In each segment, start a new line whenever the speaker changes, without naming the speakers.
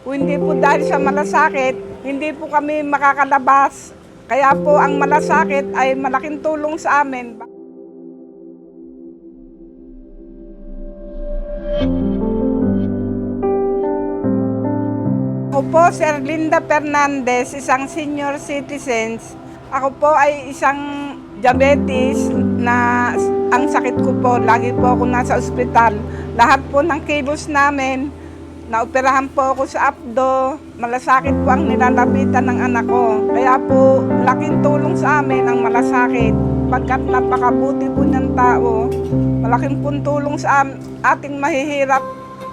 Kung hindi po dahil sa malasakit, hindi po kami makakalabas. Kaya po ang malasakit ay malaking tulong sa amin. Ako po, Sir Linda Fernandez, isang senior citizens. Ako po ay isang diabetes na ang sakit ko po, lagi po ako nasa ospital. Lahat po ng kilos namin, naoperahan po ako sa abdo, malasakit po ang nilalapitan ng anak ko. Kaya po, laking tulong sa amin ang malasakit. Pagkat napakabuti po ng tao, malaking pong tulong sa ating mahihirap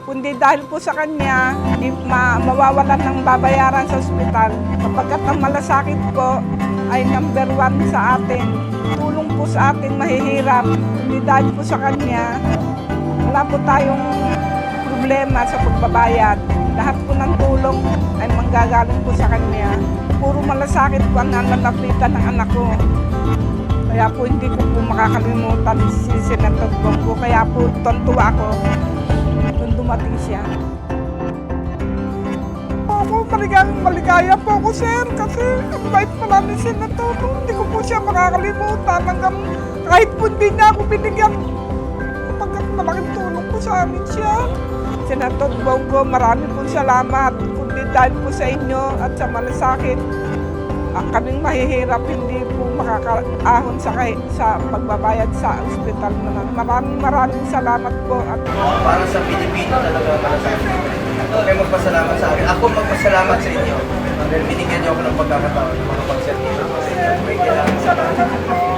kundi dahil po sa kanya, di ma mawawalan ng babayaran sa ospital. Kapagkat ang malasakit po ay number one sa atin. Tulong po sa ating mahihirap. Kundi dahil po sa kanya, wala po tayong problema sa pagbabayad. Lahat po ng tulong ay manggagaling po sa kanya. Puro malasakit po ang nalalapitan ng anak ko. Kaya po hindi ko po makakalimutan si Senator Bongo. Kaya po tontuwa ako nung dumating siya. Ako, maligayang maligaya po ako, sir. Kasi ang bait pala ni Senator. Hindi ko po siya makakalimutan hanggang kahit po hindi niya ako binigyan. Malaking tulong po sa amin siya. Senator Bongo, marami po salamat. Kundi dahil po sa inyo at sa malasakit, ang kaming mahihirap hindi po makakaahon sa, kay, sa pagbabayad sa ospital mo na. Maraming maraming salamat po at
para sa Pilipino talaga para sa akin. Kayo magpasalamat sa akin. Ako magpasalamat sa inyo. Dahil binigyan niyo ako ng pagkakataon na makapag-servisyo ko sa inyo. May kailangan sa.